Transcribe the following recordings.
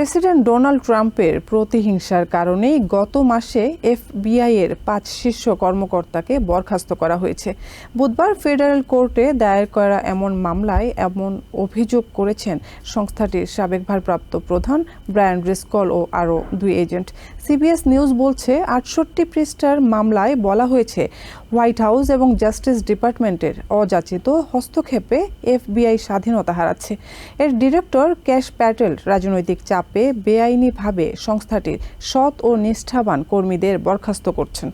President Donald ট্রাম্পের প্রতিহিংসার কারণেই গত মাসে এফবিআই এর পাঁচ শীর্ষ কর্মকর্তাকে বরখাস্ত করা হয়েছে। বুধবার ফেডারেল কোর্টে দায়ের করা এমন মামলায় এমন অভিযোগ করেছেন সংস্থাটির সাবেক ভারপ্রাপ্ত প্রধান ব্রায়ান রিসকল ও আরও দুই এজেন্ট। সিবিএস নিউজ বলছে, আটষট্টি পৃষ্ঠার মামলায় বলা হয়েছে হোয়াইট হাউস এবং জাস্টিস ডিপার্টমেন্টের অযাচিত হস্তক্ষেপে এফবিআই স্বাধীনতা হারাচ্ছে। এর ডিরেক্টর ক্যাশ প্যাটেল রাজনৈতিক চাপে বেআইনিভাবে সংস্থাটির সৎ ও নিষ্ঠাবান কর্মীদের বরখাস্ত করছেন।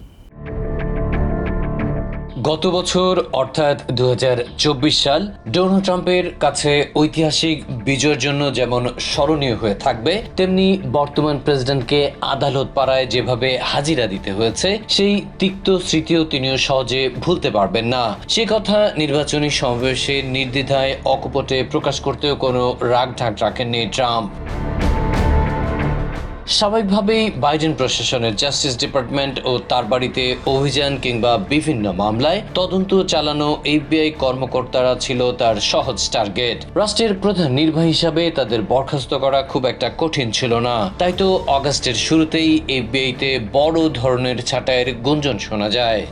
গত বছর, অর্থাৎ দু হাজার চব্বিশ সাল, ডোনাল্ড ট্রাম্পের কাছে ঐতিহাসিক বিজয়ের জন্য যেমন স্মরণীয় হয়ে থাকবে, তেমনি বর্তমান প্রেসিডেন্টকে আদালত পাড়ায় যেভাবে হাজিরা দিতে হয়েছে, সেই তিক্ত স্মৃতিও তিনিও সহজে ভুলতে পারবেন না। সে কথা নির্বাচনী সমাবেশে নির্দ্বিধায় অকপটে প্রকাশ করতেও কোনো রাগ ঢাক রাখেননি ট্রাম্প। স্বাভাবিকভাবেই বাইডেন প্রশাসনের জাস্টিস ডিপার্টমেন্ট ও তার বাড়িতে অভিযান কিংবা বিভিন্ন মামলায় তদন্ত চালানো এফবিআই কর্মকর্তারা ছিল তার সহজ টার্গেট। রাষ্ট্রের প্রধান নির্বাহী হিসাবে তাদের বরখাস্ত করা খুব একটা কঠিন ছিল না। তাই তো অগাস্টের শুরুতেই এফবিআইতে বড় ধরনের ছাঁটাইয়ের গুঞ্জন শোনা যায়।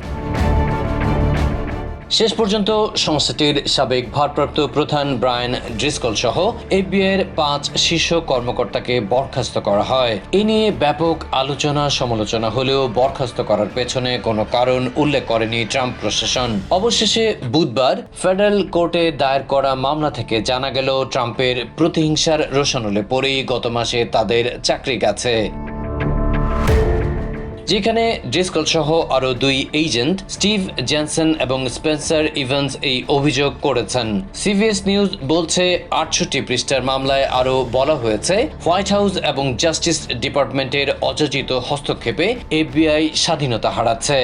শেষ পর্যন্ত সংস্থাটির সাবেক ভারপ্রাপ্ত প্রধান ব্রায়ান ড্রিসকল সহ এফবিআই এর পাঁচ শীর্ষ কর্মকর্তাকে বরখাস্ত করা হয়। এ নিয়ে ব্যাপক আলোচনা সমালোচনা হলেও বরখাস্ত করার পেছনে কোনো কারণ উল্লেখ করেনি ট্রাম্প প্রশাসন। অবশেষে বুধবার ফেডারেল কোর্টে দায়ের করা মামলা থেকে জানা গেল, ট্রাম্পের প্রতিহিংসার রোশানলে পরেই গত মাসে তাদের চাকরি গেছে। যেখানে ড্রিসকল সহ আরও দুই এজেন্ট, স্টিভ জ্যানসন এবং স্পেন্সার ইভেন্স এই অভিযোগ করেছেন। সিবিএস নিউজ বলছে, আটষট্টি পৃষ্ঠার মামলায় আরও বলা হয়েছে, হোয়াইট হাউস এবং জাস্টিস ডিপার্টমেন্টের অযাচিত হস্তক্ষেপে এফবিআই স্বাধীনতা হারাচ্ছে।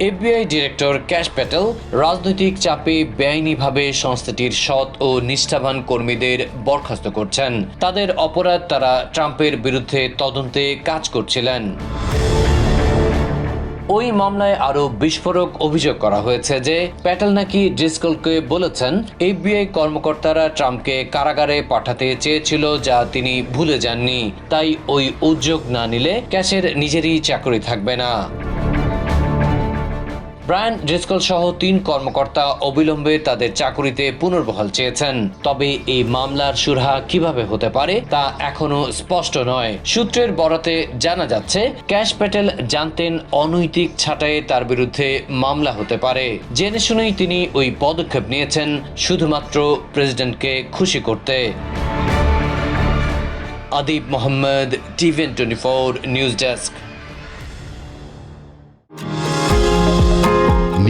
এফবিআই ডিরেক্টর ক্যাশ প্যাটেল রাজনৈতিক চাপে বেআইনিভাবে সংস্থাটির সৎ ও নিষ্ঠাবান কর্মীদের বরখাস্ত করছেন। তাদের অপরাধ তারা ট্রাম্পের বিরুদ্ধে তদন্তে কাজ করছিলেন। ওই মামলায় আরও বিস্ফোরক অভিযোগ করা হয়েছে যে প্যাটেল নাকি ড্রিসকলকে বলেছেন, এফবিআই কর্মকর্তারা ট্রাম্পকে কারাগারে পাঠাতে চেয়েছিল যা তিনি ভুলে যাননি। তাই ওই উদ্যোগ না নিলে ক্যাশের নিজেরই চাকরি থাকবে না। ব্রায়ান ড্রিসকল সহ তিন কর্মকর্তা অবিলম্বে তাদের চাকুরিতে পুনর্বহাল চেয়েছেন। তবে এই মামলার সুরাহা কীভাবে হতে পারে তা এখনও স্পষ্ট নয়। সূত্রের বরাতে জানা যাচ্ছে, ক্যাশ প্যাটেল জানতেন অনৈতিক ছাঁটাইয়ে তার বিরুদ্ধে মামলা হতে পারে। জেনে শুনেই তিনি ওই পদক্ষেপ নিয়েছেন শুধুমাত্র প্রেসিডেন্টকে খুশি করতে। Adib Mohammad টিভেন twenty four news desk.